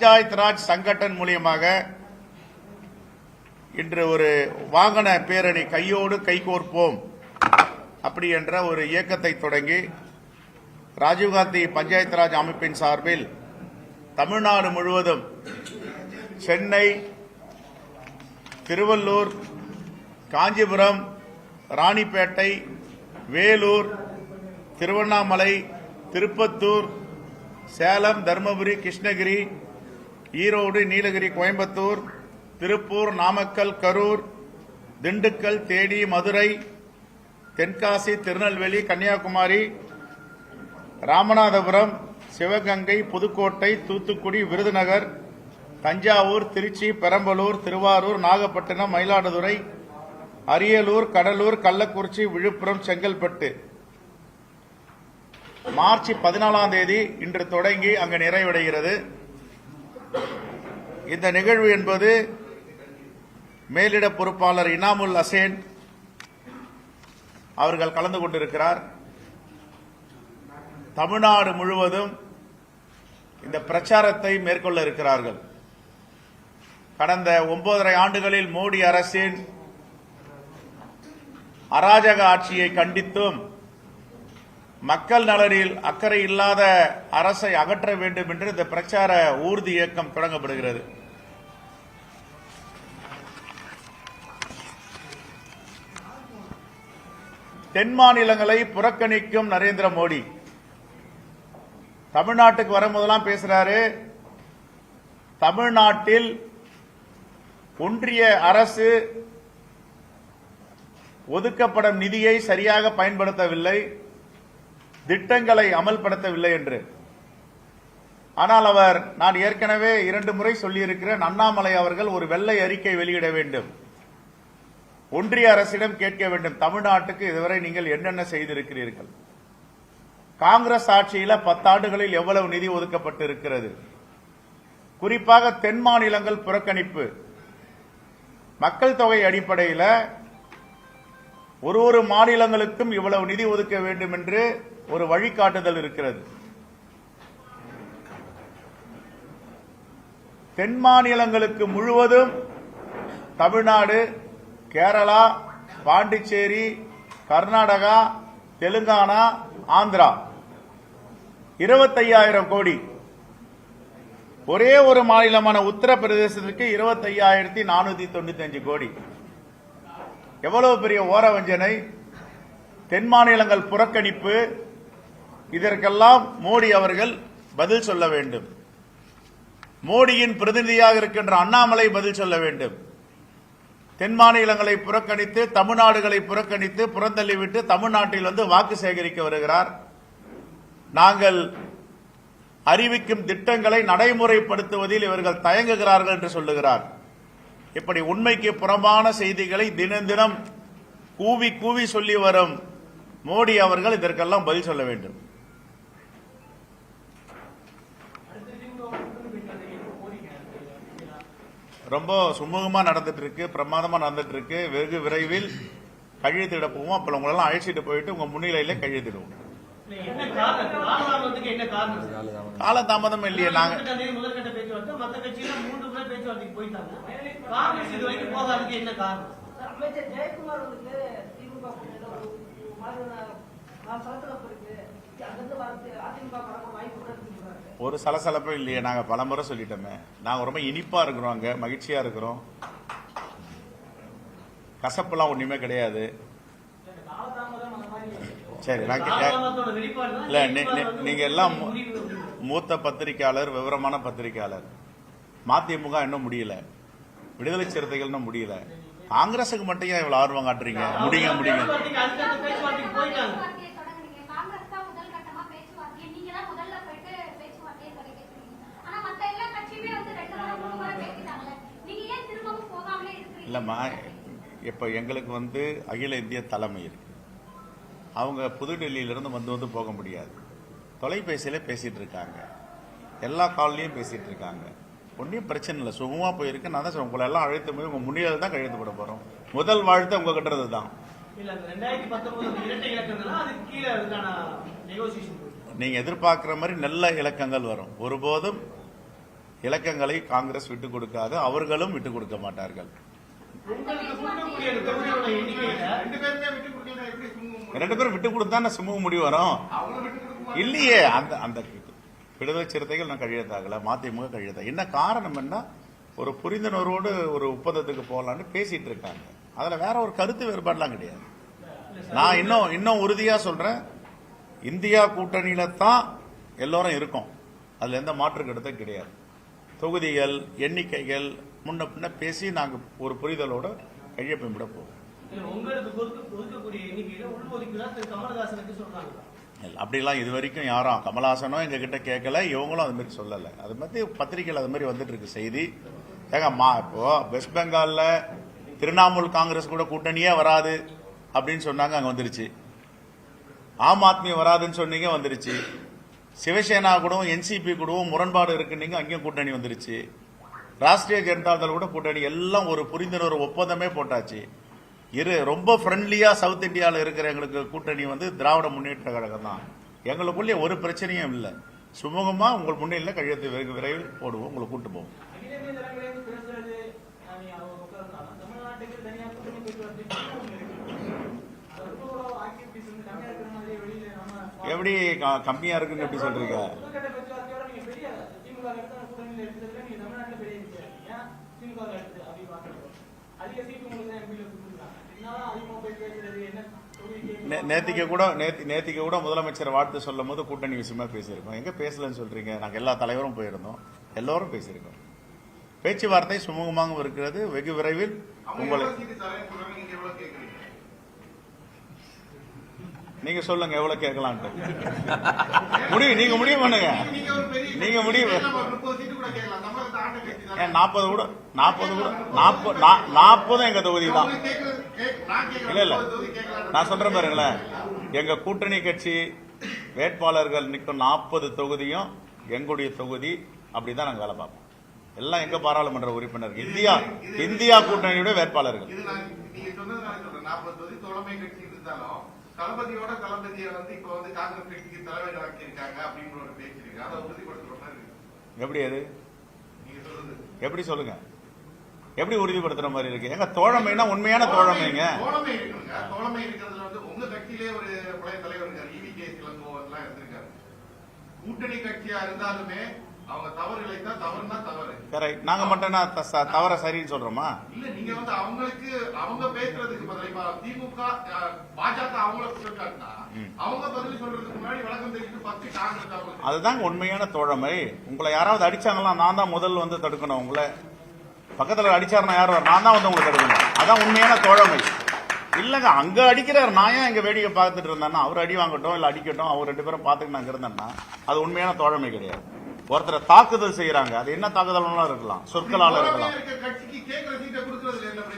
பஞ்சாயத் ராஜ் சங்கட்டன் மூலியமாக இன்று ஒரு வாகன பேரணி கையோடு கைகோர்ப்போம் அப்படி என்ற ஒரு இயக்கத்தை தொடங்கி ராஜீவ்காந்தி பஞ்சாயத் ராஜ் அமைப்பின் சார்பில் தமிழ்நாடு முழுவதும் சென்னை திருவள்ளூர் காஞ்சிபுரம் ராணிப்பேட்டை வேலூர் திருவண்ணாமலை திருப்பத்தூர் சேலம் தருமபுரி கிருஷ்ணகிரி ஈரோடு நீலகிரி கோயம்புத்தூர் திருப்பூர் நாமக்கல் கரூர் திண்டுக்கல் தேனி மதுரை தென்காசி திருநெல்வேலி கன்னியாகுமரி ராமநாதபுரம் சிவகங்கை புதுக்கோட்டை தூத்துக்குடி விருதுநகர் தஞ்சாவூர் திருச்சி பெரம்பலூர் திருவாரூர் நாகப்பட்டினம் மயிலாடுதுறை அரியலூர் கடலூர் கள்ளக்குறிச்சி விழுப்புரம் செங்கல்பட்டு. மார்ச் பதினாலாம் தேதி இன்று தொடங்கி அங்கு நிறைவடைகிறது. இந்த நிகழ்வு என்பது மேலிட பொறுப்பாளர் இனாமுல் அசேன் அவர்கள் கலந்து கொண்டிருக்கிறார். தமிழ்நாடு முழுவதும் இந்த பிரச்சாரத்தை மேற்கொள்ள இருக்கிறார்கள். கடந்த ஒன்பதரை ஆண்டுகளில் மோடி அரசின் அராஜக ஆட்சியை கண்டித்தும் மக்கள் நலனில் அக்கறை இல்லாத அரசை அகற்ற வேண்டும் என்று இந்த பிரச்சார ஊர்தி இயக்கம் தொடங்கப்படுகிறது. தென் மாநிலங்களை புறக்கணிக்கும் நரேந்திர மோடி. தமிழ்நாட்டுக்கு வரும்போதெல்லாம் பேசுறாரு. தமிழ்நாட்டில் ஒன்றிய அரசு ஒதுக்கப்படும் நிதியை சரியாக பயன்படுத்தவில்லை. திட்டங்களை அமல்படுத்தவில்லை என்று. ஆனால் அவர் நான் ஏற்கனவே இரண்டு முறை சொல்லியிருக்கிறேன் அண்ணாமலை அவர்கள் ஒரு வெள்ளை அறிக்கை வெளியிட வேண்டும். ஒன்றிய அரசிடம் கேட்க வேண்டும் தமிழ்நாட்டுக்கு இதுவரை நீங்கள் என்னென்ன செய்திருக்கிறீர்கள்? காங்கிரஸ் ஆட்சியில பத்தாண்டுகளில் எவ்வளவு நிதி ஒதுக்கப்பட்டு இருக்கிறது குறிப்பாக தென் மாநிலங்கள் புறக்கணிப்பு. மக்கள் தொகை அடிப்படையில் ஒரு ஒரு மாநிலங்களுக்கும் இவ்வளவு நிதி ஒதுக்க வேண்டும் என்று ஒரு வழிகாட்டுதல் இருக்கிறது. தென் மாநிலங்களுக்கு முழுவதும் தமிழ்நாடு கேரளா பாண்டிச்சேரி கர்நாடகா தெலுங்கானா ஆந்திரா. இருபத்தையாயிரம் கோடி. ஒரே ஒரு மாநிலமான உத்தரப்பிரதேசத்திற்கு இருபத்தையாயிரத்தி நானூத்தி தொண்ணூத்தி அஞ்சு கோடி. எவ்வளவு பெரிய ஓர வஞ்சனை தென் மாநிலங்கள் புறக்கணிப்பு இதற்கெல்லாம் மோடி அவர்கள் பதில் சொல்ல வேண்டும். மோடியின் பிரதிநிதியாக இருக்கின்ற அண்ணாமலை பதில் சொல்ல வேண்டும். தென் மாநிலங்களை புறக்கணித்து தமிழ்நாடுகளை புறக்கணித்து புறந்தள்ளிவிட்டு தமிழ்நாட்டில் வந்து வாக்கு சேகரிக்க வருகிறார். நாங்கள் அறிவிக்கும் திட்டங்களை நடைமுறைப்படுத்துவதில் இவர்கள் தயங்குகிறார்கள் என்று சொல்லுகிறார். இப்படி உண்மைக்கு புறம்பான செய்திகளை தினம் தினம் கூவி கூவி சொல்லி வரும் மோடி அவர்கள் இதற்கெல்லாம் பதில் சொல்ல வேண்டும். ரொம்ப சுமூகமா நடந்துட்டு இருக்கு பிரமாதமா நடந்துட்டு இருக்கு வெகு விரைவில் கழித்திட போவோம் அப்புறம் உங்களெல்லாம் அழைச்சிட்டு போயிட்டு உங்க முன்னிலையில கழித்திடுவோம் என்ன காரணம்? காலதாமதத்துக்கு என்ன காரணம்? சார்? காலதாமதம் இல்லையே நாங்க முதற்கட்ட தேதி முதற்கட்ட பேச்சுவார்த்தை மத்த கட்சியில மூன்று முறை பேச்சுவார்த்தைக்கு போயிட்டாங்க. காங்கிரஸ் இது வரைக்கும் போகாததுக்கு என்ன காரணம்? அமைச்சர் ஜெயக்குமார் வந்து திமுக கூட்டணியில ஒரு ஒரு மாதிரியான நான் ஒரு சலசலப்பும் இல்லையே. நாங்க பலமுறை சொல்லிட்டோமே. நாங்க ரொம்ப இனிப்பா இருக்கிறோம் அங்க மகிழ்ச்சியா இருக்கிறோம். கசப்புலாம் ஒண்ணுமே கிடையாது. சரி நான் இல்ல நீ- நீ- வந்து நீங்க எல்லாம் மூத்த பத்திரிகையாளர் விவரமான பத்திரிகையாளர். மதிமுக இன்னும் முடியல. விடுதலை சிறுத்தைகள் இன்னும் முடியல. காங்கிரஸுக்கு மட்டும் ஏன் இவ்வளவு ஆர்வம் காட்டுறீங்க? முடியுங்க முடியுங்க பேச்சுவார்த்தைக்கு அடுத்தடுத்த பேச்சுவார்த்தைக்கு போயிட்டாங்க பேச்சுவார்த்தையை தொடங்குனீங்க. காங்கிரஸ் தான் முதல் கட்டமா பேச்சுவார்த்தையை நீங்க தான் முதல்ல போயிட்டு பேச்சுவார்த்தையை தொடங்கிருக்கீங்க. ஆனா மத்த எல்லா கட்சியுமே வந்து ரெண்டு முறை, மூணு முறை பேசிட்டாங்கல்ல. நீங்க ஏன் திரும்பவும் போகாமலே இருக்கிறீங்க? இல்லம்மா இப்ப எங்களுக்கு வந்து அகில இந்திய தலைமை இருக்கு. அவங்க புதுடெல்லியிலிருந்து வந்து வந்து போக முடியாது. தொலைபேசியில பேசிட்டு இருக்காங்க. எல்லா கால்லையும் பேசிட்டு இருக்காங்க. ஒன்றும் பிரச்சனை இல்லை. சுகமா போயிருக்கு. நான் தான் உங்களை எல்லாம் அழைத்து போய் உங்க முன்னிலையில் தான் கையெழுத்து போட போறோம். முதல் வாழ்த்து உங்க கிட்ட தான். இல்ல அந்த ரெண்டாயிரத்தி பத்தொன்பது இரட்டை இலக்கங்கள்னா அதுக்கு கீழே அதுக்கான நெகோசியேஷன் போயிட்டு நீங்க எதிர்பார்க்கிற மாதிரி நல்ல இலக்கங்கள் வரும். ஒருபோதும் இலக்கங்களை காங்கிரஸ் விட்டுக் கொடுக்காது. அவர்களும் விட்டுக் கொடுக்க மாட்டார்கள். ரெண்டு பேருமே விட்டு கொடுத்தா சுமூக முடிவு வரும். இல்லையே அந்த அந்த விடுதலை சிறுத்தைகள் நான் கையெழுத்தாகல மதிமுக கையெழுத்தா என்ன காரணம் என்ன? ஒரு புரிந்துணர்வோடு ஒரு ஒப்பந்தத்துக்கு போகலான்னு பேசிட்டு இருக்காங்க. அதுல வேற ஒரு கருத்து வேறுபாடுலாம் கிடையாது. நான் இன்னும் இன்னும் உறுதியா சொல்றேன். இந்தியா கூட்டணியில தான் எல்லாரும் இருக்கோம். அதுல எந்த மாற்று கருத்தும் கிடையாது. தொகுதிகள் எண்ணிக்கைகள் முன்ன பின்ன பேசி நாங்க ஒரு புரிதலோட கையொப்பமிட கமலஹாசனுக்கு சொல்றாங்க. இல்ல, அப்படிலாம் இது வரைக்கும் யாரும் கமலஹாசனும் எங்க கிட்ட கேட்கல இவங்களும் அது மாதிரி சொல்லல. அது மாதிரி பத்திரிகையில் அது மாதிரி வந்துட்டு இருக்கு செய்தி. ஏங்க மா இப்போ வெஸ்ட் பெங்கால்ல திரிணாமுல் காங்கிரஸ் கூட கூட்டணியே வராது அப்படின்னு சொன்னாங்க அங்க வந்துருச்சு. ஆம் ஆத்மி வராதுன்னு சொன்னீங்க வந்துருச்சு. சிவசேனா கூடவும் என்சிபி கூடவும் முரண்பாடு இருக்குன்னீங்க அங்கேயும் கூட்டணி வந்துருச்சு. ராஷ்டிரிய ஜனதா தள் கூட கூட்டணி எல்லாம் ஒரு புரிந்துணர்வு ஒப்பந்தமே போட்டாச்சு. இரு ரொம்ப ஃப்ரெண்ட்லியாக சவுத் இந்தியாவில் இருக்கிற எங்களுக்கு கூட்டணி வந்து திராவிட முன்னேற்ற கழகம் தான். எங்களுக்குள்ளே ஒரு பிரச்சனையும் இல்லை. சுமூகமாக உங்கள் முன்னிலையில் கையெழுத்து வெகு விரைவில் போடுவோம். உங்களை கூட்டு போவோம். எப்படி க- கம்மியா இருக்குன்னு எப்படி சொல்றீங்க? எடுத்து அப்படி பாக்குறோம் அதிக சீட்டு உங்களுக்கு தான் எம்பில கொடுத்துருக்காங்க. என்னால அதிகமா போய் பேசுறது என்ன நேத்திக்கு கூட நேத்தி நேத்திக்கு கூட முதலமைச்சர் வாழ்த்து சொல்லும் போது கூட்டணி விஷயமா பேசியிருக்கோம். எங்க பேசலன்னு சொல்றீங்க? நாங்க எல்லா தலைவரும் போயிருந்தோம். எல்லோரும் பேசியிருக்கோம். பேச்சுவார்த்தை சுமூகமாக இருக்கிறது. வெகு விரைவில் உங்களை எவ்வளவு சீட்டு தரேன்னு சொல்றாங்க, நீங்க சொல்லுங்க எவ்வளவு கேட்கலான்ட்டு. முடிவு நீங்க முடிவு பண்ணுங்க. நீங்க முடிவு. ஏன் நாற்பது கூட நாற்பது கூட நாற்பது நாற்பதும் எங்க தொகுதி தான் நான் இல்ல இல்ல. நான் சொல்றேன் பாருங்களேன் எங்க கூட்டணி கட்சி வேட்பாளர்கள் நிற்கும் நாற்பது தொகுதியும் எங்களுடைய தொகுதி அப்படிதான் நாங்க வேலை பார்ப்போம். எல்லாம் எங்க பாராளுமன்ற உறுப்பினர்? இந்தியா இந்தியா கூட்டணியுடைய வேட்பாளர்கள். இது நான் நீங்க சொன்னது நான் சொல்றேன். 40 தொகுதி தோழமை கட்சி இருந்தாலும் தளபதியோட தளபதியை வந்து இப்ப வந்து காங்கிரஸ் கட்சிக்கு தலைவர் ஆக்கியிருக்காங்க அப்படின்ற ஒரு பேச்சு இருக்கு. அதை உறுதிப்படுத்துற எப்படி அது? எப்படி சொல்லுங்க? எப்படி உறுதிப்படுத்துற மாதிரி இருக்கு? எங்க தோழமைனா உண்மையான தோழமைங்க. தோழமை இருக்குங்க. தோழமை இருக்கிறதுல வந்து உங்க கட்சியிலே ஒரு பழைய தலைவர் இருக்காரு. இவி கே இளங்கோவன் எல்லாம் இருந்திருக்காரு. கூட்டணி கட்சியா இருந்தாலுமே அவங்க தவறு இழைத்தா தவறுனா தவறு. கரெக்ட் நாங்க தவற சரின்னு சொல்றோமா? இல்ல நீங்க வந்து அவங்களுக்கு அவங்க பேசுறதுக்கு பதிலா திமுக அஹ், பாஜக அவங்கள குற்றம் காட்டினா அவங்க பதில் சொல்றதுக்கு முன்னாடி விளக்கம் தெரிவித்து பத்து காங்கிரஸ் அவங்களுக்கு. அதுதாங்க உண்மையான தோழமை. உங்களை யாராவது அடிச்சாங்களா நான் தான் முதல் வந்து தடுக்கணும் உங்களை. பக்கத்துல அடிச்சாருன்னா வர- நான் தான் வந்து உங்களை தடுக்கணும். அதான் உண்மையான தோழமை. இல்லங்க அங்க அடிக்கிறார். நான் ஏன் இங்க வேடிக்கை பார்த்துட்டு இருந்தேன்னா அவர் அடி வாங்கட்டும் இல்ல அடிக்கட்டும் அவர் ரெண்டு பேரும் பார்த்துட்டு நாங்க இருந்தேன்னா அது உண்மையான தோழமை கிடையாது. ஒருத்தரை தாக்குதல் செய்யறாங்க. அது என்ன தாக்குதலாம் இருக்கலாம். சொற்களால இருக்கலாம்.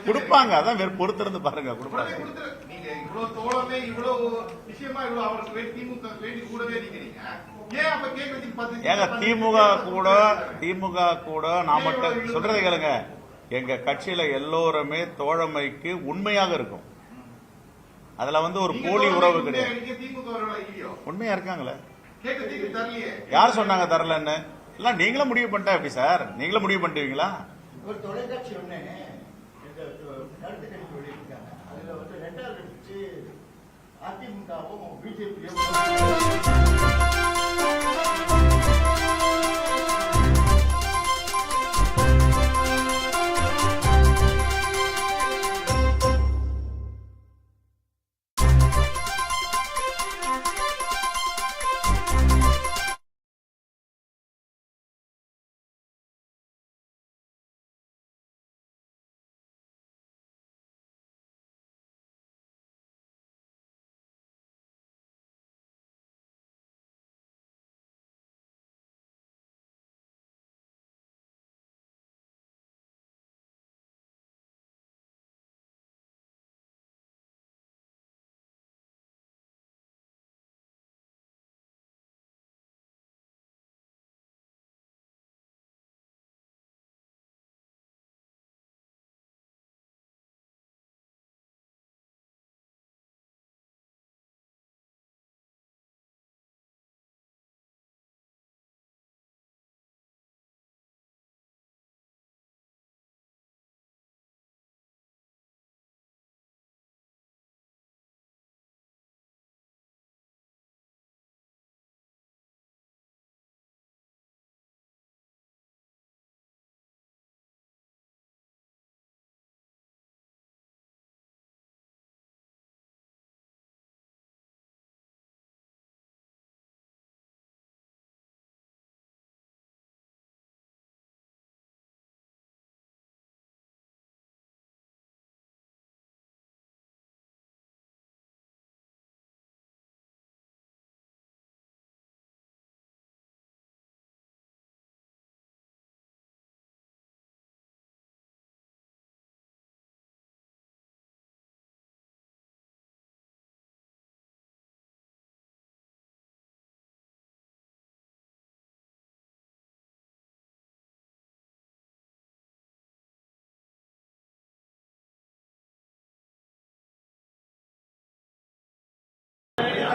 கொடுப்பாங்க. அதான் வெறும் பொறுத்திருந்து பாருங்க கொடுப்பாங்க. ஏங்க திமுக கூட திமுக கூட நான் மட்டும் சொல்றதை கேளுங்க. எங்க கட்சியில எல்லோருமே தோழமைக்கு உண்மையாக இருக்கும். அதுல வந்து ஒரு போலி உறவு கிடையாது. உண்மையா இருக்காங்களே? யார் சொன்னாங்க தரலன்னு? எல்லாம் நீங்களும் முடிவு பண்ணிட்டா எப்படி சார்? நீங்களும் முடிவு பண்ணிட்டீங்களா ஒரு தொலைக்காட்சி ஒண்ணு. அதுல வந்து ரெண்டாவது அதிமுகவும் பிஜேபியும்.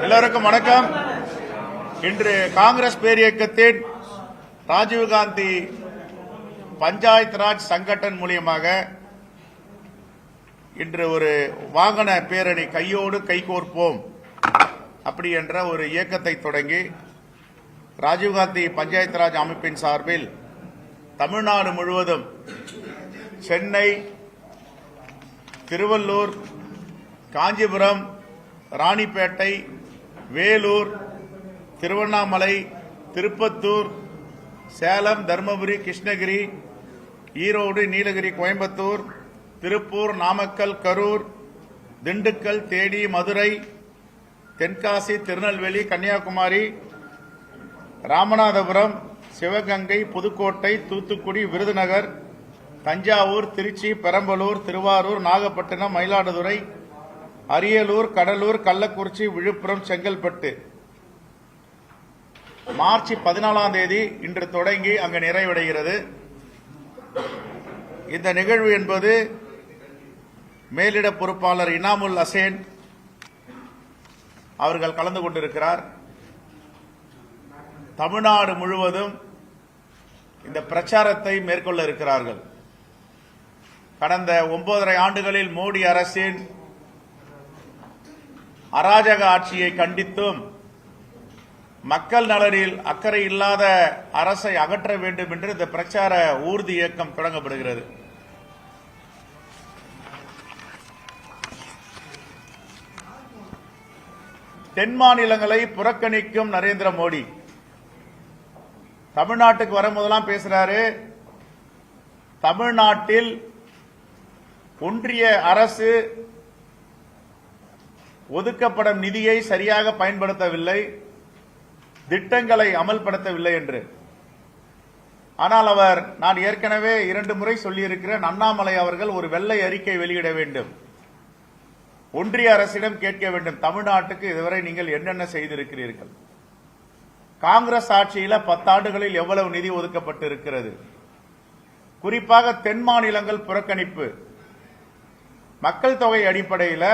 எல்லோருக்கும் வணக்கம். இன்று காங்கிரஸ் பேரியக்கத்தின் ராஜீவ்காந்தி பஞ்சாயத் ராஜ் சங்கட்டன் மூலியமாக இன்று ஒரு வாகன பேரணி கையோடு கைகோர்ப்போம் அப்படி என்ற ஒரு இயக்கத்தை தொடங்கி ராஜீவ்காந்தி பஞ்சாயத் ராஜ் அமைப்பின் சார்பில் தமிழ்நாடு முழுவதும் சென்னை திருவள்ளூர் காஞ்சிபுரம் ராணிப்பேட்டை வேலூர் திருவண்ணாமலை திருப்பத்தூர் சேலம் தருமபுரி கிருஷ்ணகிரி ஈரோடு நீலகிரி கோயம்புத்தூர் திருப்பூர் நாமக்கல் கரூர் திண்டுக்கல் தேனி மதுரை தென்காசி திருநெல்வேலி கன்னியாகுமரி ராமநாதபுரம் சிவகங்கை புதுக்கோட்டை தூத்துக்குடி விருதுநகர் தஞ்சாவூர் திருச்சி பெரம்பலூர் திருவாரூர் நாகப்பட்டினம் மயிலாடுதுறை அரியலூர் கடலூர் கள்ளக்குறிச்சி விழுப்புரம் செங்கல்பட்டு. மார்ச் பதினாலாம் தேதி இன்று தொடங்கி அங்கு நிறைவடைகிறது. இந்த நிகழ்வு என்பது மேலிட பொறுப்பாளர் இனாமுல் அசேன் அவர்கள் கலந்து கொண்டிருக்கிறார். தமிழ்நாடு முழுவதும் இந்த பிரச்சாரத்தை மேற்கொள்ள இருக்கிறார்கள். கடந்த ஒன்பதரை ஆண்டுகளில் மோடி அரசின் அராஜக ஆட்சியை கண்டித்தும் மக்கள் நலனில் அக்கறை இல்லாத அரசை அகற்ற வேண்டும் என்று இந்த பிரச்சார ஊர்தி இயக்கம் தொடங்கப்படுகிறது. தென் மாநிலங்களை புறக்கணிக்கும் நரேந்திர மோடி. தமிழ்நாட்டுக்கு வரும்போதெல்லாம் பேசுறாரு. தமிழ்நாட்டில் ஒன்றிய அரசு ஒதுக்கப்படும் நிதியை சரியாக பயன்படுத்தவில்லை திட்டங்களை அமல்படுத்தவில்லை என்று. ஆனால் அவர் நான் ஏற்கனவே இரண்டு முறை சொல்லியிருக்கிறேன் அண்ணாமலை அவர்கள் ஒரு வெள்ளை அறிக்கை வெளியிட வேண்டும். ஒன்றிய அரசிடம் கேட்க வேண்டும் தமிழ்நாட்டுக்கு இதுவரை நீங்கள் என்னென்ன செய்திருக்கிறீர்கள்? காங்கிரஸ் ஆட்சியில பத்தாண்டுகளில் எவ்வளவு நிதி ஒதுக்கப்பட்டு இருக்கிறது குறிப்பாக தென் மாநிலங்கள் புறக்கணிப்பு. மக்கள் தொகை அடிப்படையில்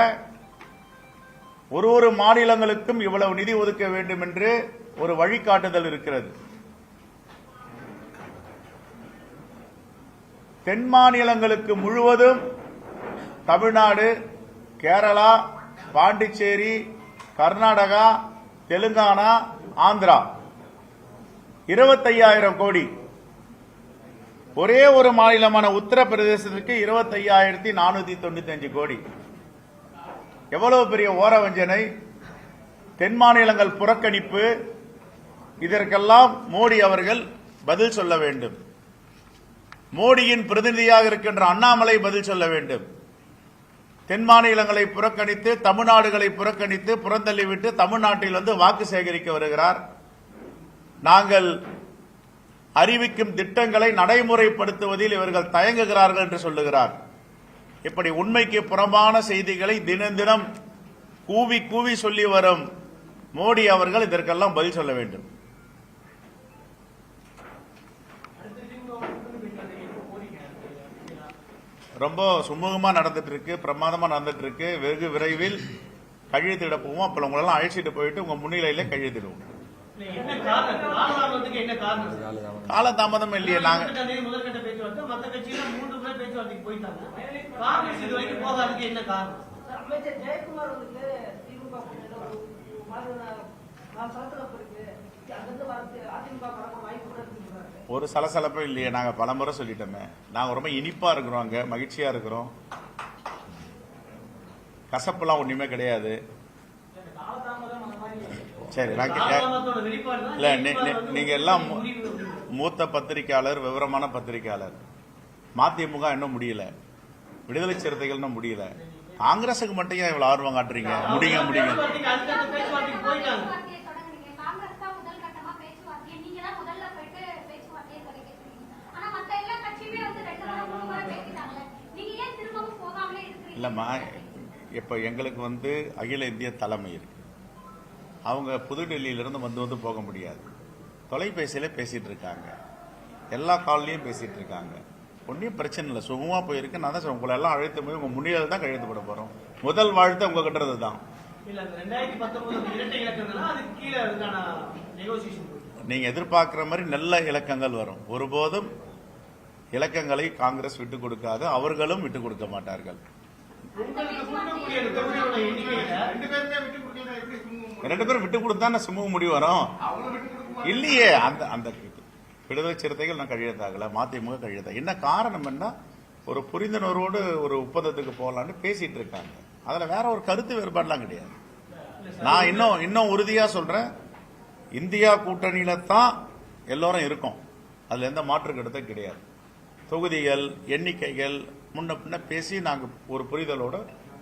ஒரு ஒரு மாநிலங்களுக்கும் இவ்வளவு நிதி ஒதுக்க வேண்டும் என்று ஒரு வழிகாட்டுதல் இருக்கிறது. தென் மாநிலங்களுக்கு முழுவதும் தமிழ்நாடு கேரளா பாண்டிச்சேரி கர்நாடகா தெலுங்கானா ஆந்திரா. இருபத்தையாயிரம் கோடி. ஒரே ஒரு மாநிலமான உத்தரப்பிரதேசத்திற்கு இருபத்தையாயிரத்தி நானூத்தி தொண்ணூத்தி அஞ்சு கோடி. எவ்வளவு பெரிய ஓர வஞ்சனை தென் மாநிலங்கள் புறக்கணிப்பு. இதற்கெல்லாம் மோடி அவர்கள் பதில் சொல்ல வேண்டும். மோடியின் பிரதிநிதியாக இருக்கின்ற அண்ணாமலை பதில் சொல்ல வேண்டும். தென் மாநிலங்களை புறக்கணித்து தமிழ்நாடுகளை புறக்கணித்து புறந்தள்ளிவிட்டு தமிழ்நாட்டில் வந்து வாக்கு சேகரிக்க வருகிறார். நாங்கள் அறிவிக்கும் திட்டங்களை நடைமுறைப்படுத்துவதில் இவர்கள் தயங்குகிறார்கள் என்று சொல்லுகிறார். இப்படி உண்மைக்கு புறம்பான செய்திகளை தினம் தினம் கூவி கூவி சொல்லி வரும் மோடி அவர்கள் இதற்கெல்லாம் பதில் சொல்ல வேண்டும். ரொம்ப சுமூகமா நடந்துட்டு இருக்கு பிரமாதமா நடந்துட்டு இருக்கு வெகு விரைவில் கழித்திட போவோம். அப்புறம் உங்களெல்லாம் அழைச்சிட்டு போயிட்டு உங்க முன்னிலையில கழித்திடுவோம் இல்ல, என்ன காரணம்? காலதாமதத்துக்கு என்ன காரணம்? காலதாமதம் இல்லையே நாங்க ஒரு சலசலப்பும் இல்லையே நாங்க பலமுறை சொல்லிட்டோமே. நாங்க ரொம்ப இனிப்பா இருக்கிறோம் அங்க மகிழ்ச்சியா இருக்கிறோம். கசப்புலாம் ஒண்ணுமே கிடையாது இந்த காலதாமதம் அந்த மாதிரி சரி நான் இல்ல நீ- ஜெயக்குமார் நீ- வந்து நீங்க எல்லாம். மூத்த பத்திரிகையாளர் விவரமான பத்திரிகையாளர். மதிமுக இன்னும் முடியல. விடுதலை சிறுத்தைகள் இன்னும் முடியல. காங்கிரஸுக்கு மட்டும் ஏன் இவ்வளவு ஆர்வம் காட்டுறீங்க? முடியுங்க முடியுங்க. இல்லம்மா இப்ப எங்களுக்கு வந்து அகில இந்திய தலைமை இருக்கு. அவங்க புதுடெல்லியிலிருந்து வந்து வந்து போக முடியாது. தொலைபேசியில பேசிட்டு இருக்காங்க. எல்லா கால்லையும் பேசிட்டு இருக்காங்க. ஒன்றும் பிரச்சனை இல்லை. சுகமா போயிருக்கு. நான் தான் உங்களை எல்லாம் அழைத்து போய் உங்க முன்னிலையில் தான் கழுத்து போட போறோம். முதல் வாழ்த்து உங்க கிட்டது தான். இல்ல அந்த ரெண்டாயிரத்தி பத்தொன்பது இரட்டை இலக்கங்கள்னா அதுக்கு கீழே அதுக்கான நெகோசியேஷன் நீங்க எதிர்பார்க்கிற மாதிரி நல்ல இலக்கங்கள் வரும். ஒருபோதும் இலக்கங்களை காங்கிரஸ் விட்டு கொடுக்காது. அவர்களும் விட்டு கொடுக்க மாட்டார்கள். ரெண்டு பேருமே விட்டு கொடுத்தா சுமூக முடிவு வரும். இல்லையே அந்த அந்த விடுதலை சிறுத்தைகள் நான் கழியத்தாகல மதிமுக கழியத்தாக என்ன காரணம் என்ன? ஒரு புரிந்துணர்வோடு ஒரு ஒப்பந்தத்துக்கு போகலான்னு பேசிட்டு இருக்காங்க. அதுல வேற ஒரு கருத்து வேறுபாடுலாம் கிடையாது. நான் இன்னும் இன்னும் உறுதியா சொல்றேன். இந்தியா கூட்டணியில தான் எல்லோரும் இருக்கோம். அதுல எந்த மாற்று கருத்தும் கிடையாது. தொகுதிகள் எண்ணிக்கைகள் முன்ன பின்ன பேசி நாங்க ஒரு புரிதலோட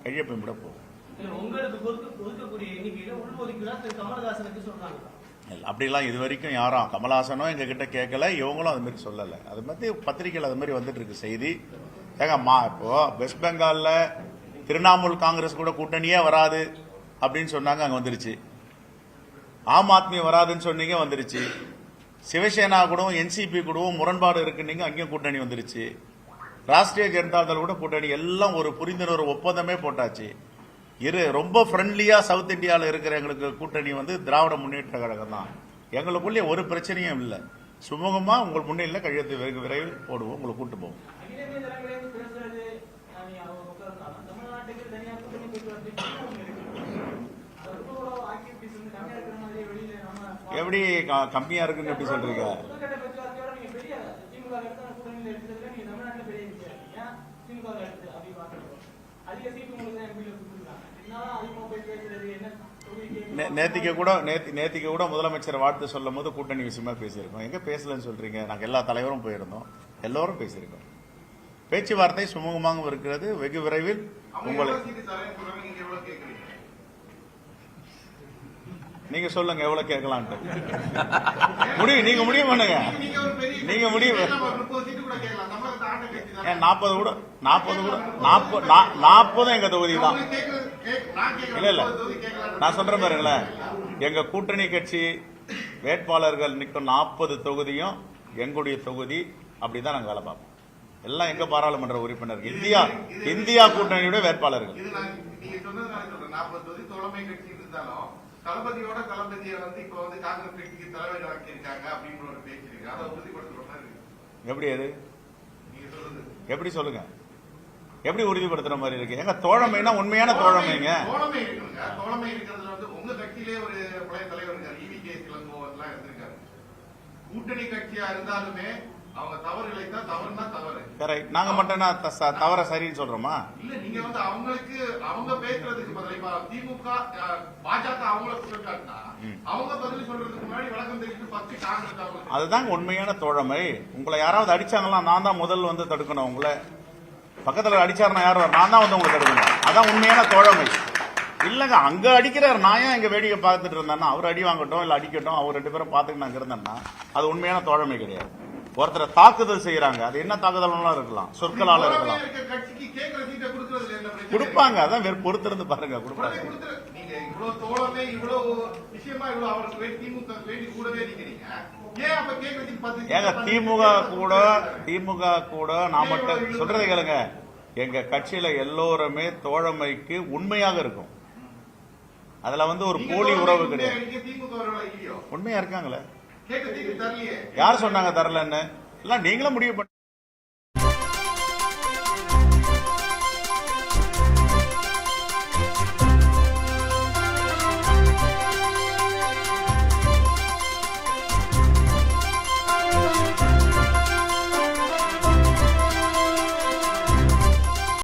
கையொப்பமிட போவோம் இல்ல, உங்களுக்கு ஒதுக்கக்கூடிய எண்ணிக்கையில திரு கமலஹாசனுக்கு சொல்றாங்க. அப்படிலாம் இது வரைக்கும் யாரும் கமலஹாசனும் எங்க கிட்ட கேட்கல இவங்களும் அது மாதிரி சொல்லல. அது மாதிரி பத்திரிகையில் அது மாதிரி வந்துட்டு இருக்கு செய்தி. ஏங்க மா இப்போ வெஸ்ட் பெங்கால்ல திரிணாமுல் காங்கிரஸ் கூட கூட்டணியே வராது அப்படின்னு சொன்னாங்க அங்க வந்துருச்சு. ஆம் ஆத்மி வராதுன்னு சொன்னீங்க வந்துருச்சு. சிவசேனா கூடவும் என்சிபி கூடவும் முரண்பாடு இருக்குன்னீங்க அங்கேயும் கூட்டணி வந்துருச்சு. ராஷ்டிரிய ஜனதா தள் கூட கூட்டணி எல்லாம் ஒரு புரிந்துணர்வு ஒப்பந்தமே போட்டாச்சு. இரு ரொம்ப ஃப்ரெண்ட்லியாக சவுத் இந்தியாவில் இருக்கிற எங்களுக்கு கூட்டணி வந்து திராவிட முன்னேற்ற கழகம் தான் எங்களுக்குள்ளே ஒரு பிரச்சனையும் இல்லை. சுமூகமாக உங்கள் முன்னிலையில் கையெழுத்து வெகு விரைவில் போடுவோம். உங்களை கூட்டு போவோம். எப்படி க- கம்மியா இருக்குன்னு எப்படி சொல்றீங்க? அதிக சீட்டு உங்களுக்கு எம்பியில் நேத்திக்கு கூட நேத்தி நேத்திக்கு கூட முதலமைச்சர் வாழ்த்து சொல்லும் போது கூட்டணி விஷயமா பேசியிருக்கோம். எங்க பேசலன்னு சொல்றீங்க? நாங்க எல்லா தலைவரும் போயிருந்தோம். எல்லோரும் பேசியிருக்கோம். பேச்சுவார்த்தை சுமூகமாக இருக்கிறது. வெகு விரைவில் உங்களை நீங்க சொல்லுங்க எவ்வளவு கேட்கலான்ட்டு. முடிவு நீங்க முடிவு பண்ணுங்க. நீங்க முடிவு. நாற்பது கூட நாற்பது கூட நாற்பது நாற்பதும் எங்க தொகுதி தான். இல்ல இல்ல. நான் சொல்றேன் பாருங்களேன். எங்க கூட்டணி கட்சி வேட்பாளர்கள் நிற்கும் நாற்பது தொகுதியும் எங்களுடைய தொகுதி அப்படிதான் நாங்க வேலை பார்ப்போம். எல்லாம் எங்க பாராளுமன்ற உறுப்பினர்? இந்தியா. இந்தியா கூட்டணியுடைய வேட்பாளர்கள். இது நான் நீங்க சொன்னது நான் சொல்றேன். நாற்பது தொகுதி தோழமை கட்சி இருந்தாலும் தளபதியோட தளபதியை வந்து இப்ப வந்து காங்கிரஸ் கட்சிக்கு தலைவர் ஆக்கியிருக்காங்க அப்படின்ற ஒரு பேச்சு இருக்கு. அதை உறுதிப்படுத்துற மாதிரி இருக்கு. எப்படி அது? எப்படி சொல்லுங்க? எப்படி உறுதிப்படுத்துற மாதிரி இருக்கு? எங்க தோழமைனா உண்மையான தோழமைங்க. தோழமை இருக்குங்க. தோழமை இருக்கிறதுல வந்து உங்க கட்சியிலே ஒரு பழைய தலைவர் இருக்காரு. E V K. எல்லாம் இருந்திருக்காரு. கூட்டணி கட்சியா இருந்தாலுமே அவங்க தவறு இழைத்தா தவறுனா தவறு. கரெக்ட் நாங்க மட்டும் தவற சரின்னு சொல்றோமா? இல்ல நீங்க வந்து அவங்களுக்கு அவங்க பேசுறதுக்கு பதிலா இப்ப திமுக பாஜக அவங்கள குற்றச்சாட்டுனா அவங்க பதில் சொல்றதுக்கு முன்னாடி விளக்கம் தெரிவித்து பத்து காங்கிரஸ் அதுதாங்க உண்மையான தோழமை. உங்களை யாராவது அடிச்சாங்களா நான் தான் முதல் வந்து தடுக்கணும் உங்களை. பக்கத்தில் அடிச்சாருன்னா யார் நான் தான் வந்து உங்களுக்கு எடுக்கணும் அதான் உண்மையான தோழமை. இல்லைங்க அங்க அடிக்கிறார். நான் ஏன் இங்க வேடிக்கை பார்த்துட்டு இருந்தேன்னா அவர் அடி வாங்கட்டும் இல்ல அடிக்கட்டும் அவர் ரெண்டு பேரும் பார்த்துட்டு நாங்க இருந்தேன்னா அது உண்மையான தோழமை கிடையாது. ஒருத்தரை தாக்குதல் செய்யறாங்க. அது என்ன தாக்குதல்லாம் இருக்கலாம். சொற்களால இருக்கலாம். கொடுப்பாங்க. அதான் வெறும் பொறுத்திருந்து பாருங்க கொடுப்பாங்க. ஏங்க திமுக கூட திமுக கூட நான் மட்டும் சொல்றதை கேளுங்க. எங்க கட்சியில எல்லோருமே தோழமைக்கு உண்மையாக இருக்கும். அதுல வந்து ஒரு போலி உறவு கிடையாது. உண்மையா இருக்காங்களே? யார் சொன்னாங்க தரலன்னு? எல்லாம் நீங்களும் முடிவு பண்ண